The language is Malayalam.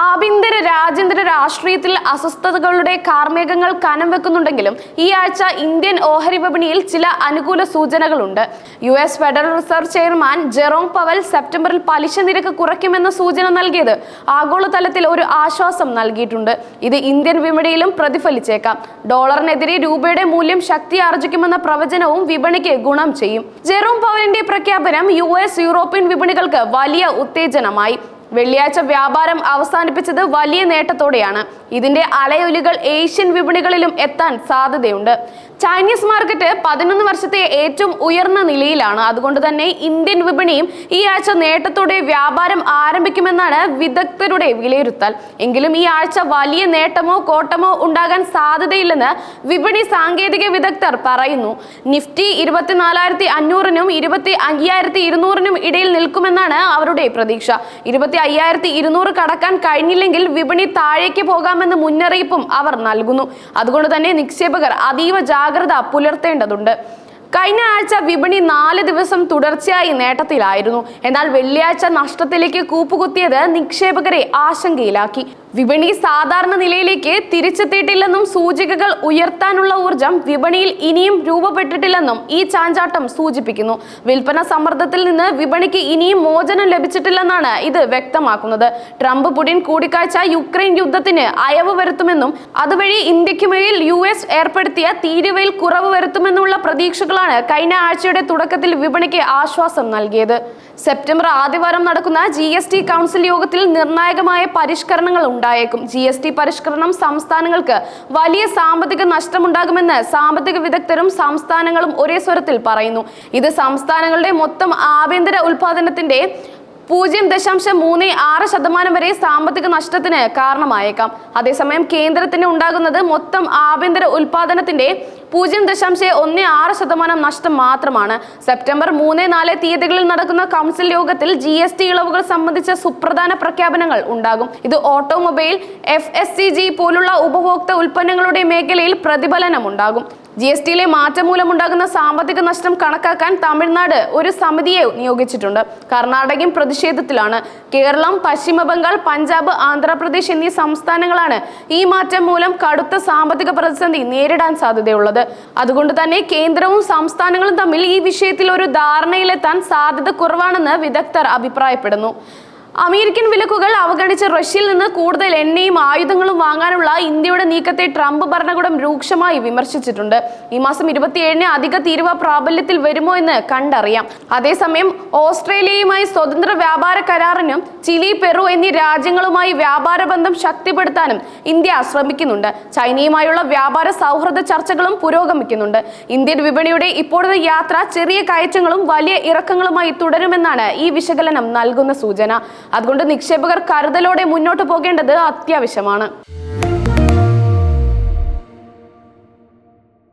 ആഭ്യന്തര രാജ്യാന്തര രാഷ്ട്രീയത്തിൽ അസ്വസ്ഥതകളുടെ കാർമേഘങ്ങൾ കനം വെക്കുന്നുണ്ടെങ്കിലും ഈ ആഴ്ച ഇന്ത്യൻ ഓഹരി വിപണിയിൽ ചില അനുകൂല സൂചനകളുണ്ട്. U S federal reserve chairman Jerome Powell സെപ്റ്റംബറിൽ പലിശ നിരക്ക് കുറയ്ക്കുമെന്ന സൂചന നൽകിയത് ആഗോളതലത്തിൽ ഒരു ആശ്വാസം നൽകിയിട്ടുണ്ട്. ഇത് ഇന്ത്യൻ വിപണിയിലും പ്രതിഫലിച്ചേക്കാം. ഡോളറിനെതിരെ രൂപയുടെ മൂല്യം ശക്തി ആർജിക്കുമെന്ന പ്രവചനവും വിപണിക്ക് ഗുണം ചെയ്യും. ജെറോം പവലിന്റെ പ്രഖ്യാപനം യു എസ് യൂറോപ്യൻ വിപണികൾക്ക് വലിയ ഉത്തേജനമായി. വെള്ളിയാഴ്ച വ്യാപാരം അവസാനിപ്പിച്ചത് വലിയ നേട്ടത്തോടെയാണ്. ഇതിന്റെ അലയൊലികൾ ഏഷ്യൻ വിപണികളിലും എത്താൻ സാധ്യതയുണ്ട്. ചൈനീസ് മാർക്കറ്റ് പതിനൊന്ന് വർഷത്തെ ഏറ്റവും ഉയർന്ന നിലയിലാണ്. അതുകൊണ്ട് തന്നെ ഇന്ത്യൻ വിപണിയും ഈ ആഴ്ച നേട്ടത്തോടെ വ്യാപാരം ആരംഭിക്കുമെന്നാണ് വിദഗ്ധരുടെ വിലയിരുത്തൽ. എങ്കിലും ഈ ആഴ്ച വലിയ നേട്ടമോ കോട്ടമോ ഉണ്ടാകാൻ സാധ്യതയില്ലെന്ന് വിപണി സാങ്കേതിക വിദഗ്ധർ പറയുന്നു. നിഫ്റ്റി ഇരുപത്തിനാലായിരത്തി അഞ്ഞൂറിനും ഇരുപത്തി അയ്യായിരത്തി ഇരുന്നൂറിനും ഇടയിൽ നിൽക്കുമെന്നാണ് അവരുടെ പ്രതീക്ഷ. ഇരുപത്തി അയ്യായിരത്തി ഇരുന്നൂറ് കടക്കാൻ കഴിഞ്ഞില്ലെങ്കിൽ വിപണി താഴേക്ക് പോകാമെന്ന് മുന്നറിയിപ്പും അവർ നൽകുന്നു. അതുകൊണ്ട് തന്നെ നിക്ഷേപകർ അതീവ ജാഗ്രത പുലർത്തേണ്ടതുണ്ട്. കഴിഞ്ഞ ആഴ്ച വിപണി നാല് ദിവസം തുടർച്ചയായി നേട്ടത്തിലായിരുന്നു. എന്നാൽ വെള്ളിയാഴ്ച നഷ്ടത്തിലേക്ക് കൂപ്പുകുത്തിയത് നിക്ഷേപകരെ ആശങ്കയിലാക്കി. വിപണി സാധാരണ നിലയിലേക്ക് തിരിച്ചെത്തിയിട്ടില്ലെന്നും സൂചികകൾ ഉയർത്താനുള്ള ഊർജം വിപണിയിൽ ഇനിയും രൂപപ്പെട്ടിട്ടില്ലെന്നും ഈ ചാഞ്ചാട്ടം സൂചിപ്പിക്കുന്നു. വിൽപ്പന സമ്മർദ്ദത്തിൽ നിന്ന് വിപണിക്ക് ഇനിയും മോചനം ലഭിച്ചിട്ടില്ലെന്നാണ് ഇത് വ്യക്തമാക്കുന്നത്. ട്രംപ് പുടിൻ കൂടിക്കാഴ്ച യുക്രൈൻ യുദ്ധത്തിന് അയവ് വരുത്തുമെന്നും അതുവഴി ഇന്ത്യയ്ക്ക് മേൽ എസ് ഏർപ്പെടുത്തിയ തീരുവയിൽ കുറവ് വരുത്തുമെന്നുള്ള പ്രതീക്ഷകളാണ് കഴിഞ്ഞ ആഴ്ചയുടെ തുടക്കത്തിൽ വിപണിക്ക് ആശ്വാസം നൽകിയത്. സെപ്റ്റംബർ ആദ്യവാരം നടക്കുന്ന ജി എസ് ടി കൗൺസിൽ യോഗത്തിൽ നിർണായകമായ പരിഷ്കരണങ്ങൾ ഉണ്ടായേക്കും. ജി എസ് ടി പരിഷ്കരണം സംസ്ഥാനങ്ങൾക്ക് വലിയ സാമ്പത്തിക നഷ്ടമുണ്ടാകുമെന്ന് സാമ്പത്തിക വിദഗ്ധരും സംസ്ഥാനങ്ങളും ഒരേ സ്വരത്തിൽ പറയുന്നു. ഇത് സംസ്ഥാനങ്ങളുടെ മൊത്തം ആഭ്യന്തര ഉൽപാദനത്തിന്റെ പൂജ്യം ദശാംശം മൂന്ന് ആറ് ശതമാനം വരെ സാമ്പത്തിക നഷ്ടത്തിന് കാരണമായേക്കാം. അതേസമയം കേന്ദ്രത്തിന് ഉണ്ടാകുന്നത് മൊത്തം ആഭ്യന്തര ഉൽപാദനത്തിന്റെ പൂജ്യം ദശാംശം ഒന്ന് ആറ് ശതമാനം നഷ്ടം മാത്രമാണ്. സെപ്റ്റംബർ മൂന്ന് നാല് തീയതികളിൽ നടക്കുന്ന കൗൺസിൽ യോഗത്തിൽ ജി എസ് ടി ഇളവുകൾ സംബന്ധിച്ച സുപ്രധാന പ്രഖ്യാപനങ്ങൾ ഉണ്ടാകും. ഇത് automobile F S C G പോലുള്ള ഉപഭോക്തൃ ഉൽപ്പന്നങ്ങളുടെ മേഖലയിൽ പ്രതിഫലനം ഉണ്ടാകും. ജി എസ് ടിയിലെ മാറ്റം മൂലമുണ്ടാകുന്ന സാമ്പത്തിക നഷ്ടം കണക്കാക്കാൻ തമിഴ്നാട് ഒരു സമിതിയെ നിയോഗിച്ചിട്ടുണ്ട്. കർണാടകയും പ്രതിഷേധത്തിലാണ്. കേരളം പശ്ചിമ ബംഗാൾ പഞ്ചാബ് ആന്ധ്രാപ്രദേശ് എന്നീ സംസ്ഥാനങ്ങളാണ് ഈ മാറ്റം മൂലം കടുത്ത സാമ്പത്തിക പ്രതിസന്ധി നേരിടാൻ സാധ്യതയുള്ളത്. അതുകൊണ്ട് തന്നെ കേന്ദ്രവും സംസ്ഥാനങ്ങളും തമ്മിൽ ഈ വിഷയത്തിൽ ഒരു ധാരണയിലെത്താൻ സാധ്യത കുറവാണെന്ന് വിദഗ്ധർ അഭിപ്രായപ്പെടുന്നു. അമേരിക്കൻ വിലക്കുകൾ അവഗണിച്ച് റഷ്യയിൽ നിന്ന് കൂടുതൽ എണ്ണയും ആയുധങ്ങളും വാങ്ങാനുള്ള ഇന്ത്യയുടെ നീക്കത്തെ ട്രംപ് ഭരണകൂടം രൂക്ഷമായി വിമർശിച്ചിട്ടുണ്ട്. ഈ മാസം ഇരുപത്തിയേഴിന് അധിക തീരുവ പ്രാബല്യത്തിൽ വരുമോ എന്ന് കണ്ടറിയാം. അതേസമയം ഓസ്ട്രേലിയയുമായി സ്വതന്ത്ര വ്യാപാര കരാറിനും ചിലി പെറു എന്നീ രാജ്യങ്ങളുമായി വ്യാപാര ബന്ധം ശക്തിപ്പെടുത്താനും ഇന്ത്യ ശ്രമിക്കുന്നുണ്ട്. ചൈനയുമായുള്ള വ്യാപാര സൗഹൃദ ചർച്ചകളും പുരോഗമിക്കുന്നുണ്ട്. ഇന്ത്യൻ വിപണിയുടെ ഇപ്പോഴത്തെ യാത്ര ചെറിയ കയറ്റങ്ങളും വലിയ ഇറക്കങ്ങളുമായി തുടരുമെന്നാണ് ഈ വിശകലനം നൽകുന്ന സൂചന. അതുകൊണ്ട് നിക്ഷേപകർ കരുതലോടെ മുന്നോട്ട് പോകേണ്ടത് അത്യാവശ്യമാണ്.